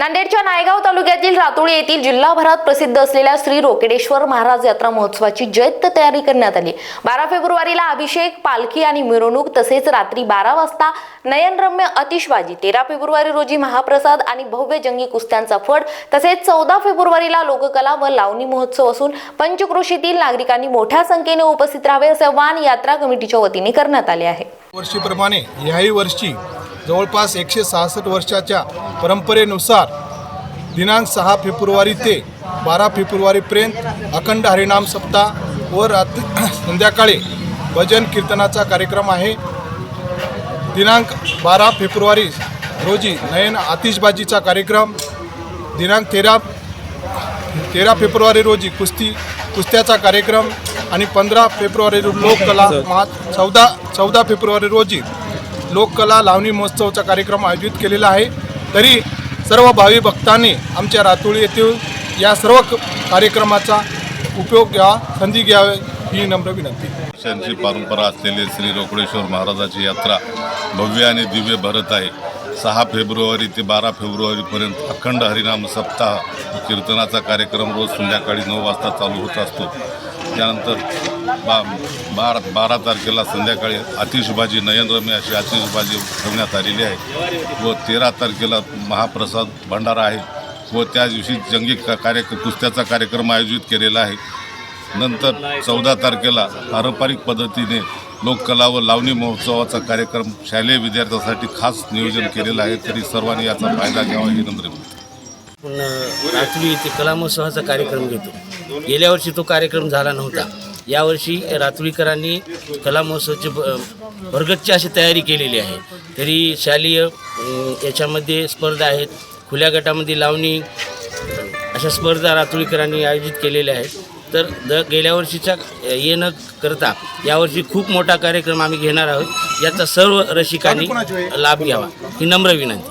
नांदेडच्या नायगाव तालुक्यातील रातोळी येथील जिल्हाभरात प्रसिद्ध असलेल्या श्री रोकडेश्वर महाराज यात्रा महोत्सवाची जैत तयारी करण्यात आली. बारा फेब्रुवारीला अभिषेक पालखी आणि मिरवणूक तसेच रात्री बारा वाजता नयनरम्य अतिशबाजी तेरा फेब्रुवारी रोजी महाप्रसाद आणि भव्य जंगी कुस्त्यांचा फड तसेच चौदा फेब्रुवारीला लोककला व लावणी महोत्सव असून पंचक्रोशीतील नागरिकांनी मोठ्या संख्येने उपस्थित राहावे असे आवाहन यात्रा कमिटीच्या वतीने करण्यात आले आहे. वर्षीप्रमाणे याही वर्षी जवळपास एकशे सहासष्ट वर्षाच्या परंपरेनुसार दिनांक सहा फेब्रुवारी ते बारा फेब्रुवारीपर्यंत अखंड हरिनाम सप्ताह व रात्री संध्याकाळी भजन कीर्तनाचा कार्यक्रम आहे. दिनांक बारा फेब्रुवारी रोजी नयन आतिषबाजीचा कार्यक्रम. दिनांक तेरा तेरा फेब्रुवारी रोजी कुस्ती कुस्त्याचा कार्यक्रम आणि पंधरा फेब्रुवारी रोजी लोककला महा चौदा चौदा फेब्रुवारी रोजी लोककला लावणी महोत्सवचा कार्यक्रम आयोजित केलेला आहे. तरी सर्व भावी भक्तांनी आमच्या रातोळी येथील या सर्व कार्यक्रमाचा उपयोग घ्यावा संधी घ्यावी ही नम्र विनंती. वर्षांची परंपरा असलेली श्री रोकडेश्वर महाराजाची यात्रा भव्य आणि दिव्य भरत आहे. सहा फेब्रुवारी ते बारा फेब्रुवारीपर्यंत अखंड हरिनाम सप्ताह कीर्तनाचा कार्यक्रम रोज संध्याकाळी नऊ वाजता चालू होत असतो. त्यानंतर बा बारा बारा तारखेला संध्याकाळी आतिषबाजी नयनरम्य अशी आतिषबाजी ठेवण्यात आलेली आहे व तेरा तारखेला महाप्रसाद भंडारा आहे व त्या दिवशी जंगी का कार्य कुस्त्याचा कार्यक्रम आयोजित केलेला आहे. नंतर चौदा तारखेला पारंपरिक पद्धतीने लोककला व लावणी महोत्सवाचा कार्यक्रम शालेय विद्यार्थ्यांसाठी खास नियोजन केलेलं आहे. तरी सर्वांनी याचा फायदा घ्यावा ही नम्र रात्री येथे कला महोत्सवाचा कार्यक्रम घेतो. गेल्या वर्षी तो कार्यक्रम झाला नव्हता. यावर्षी रात्रीकरांनी कला महोत्सवाची भ- भरगच्च अशी तयारी केलेली आहे. तरी शालेय याच्यामध्ये स्पर्धा आहेत. खुल्या गटामध्ये लावणी अशा स्पर्धा रात्रीकरांनी आयोजित केलेल्या आहेत. तर द गेल्या वर्षीच्या ये न करता यावर्षी खूप मोठा कार्यक्रम आम्ही घेणार आहोत. याचा सर्व रसिकांनी लाभ घ्यावा. ही नम्र विनंती.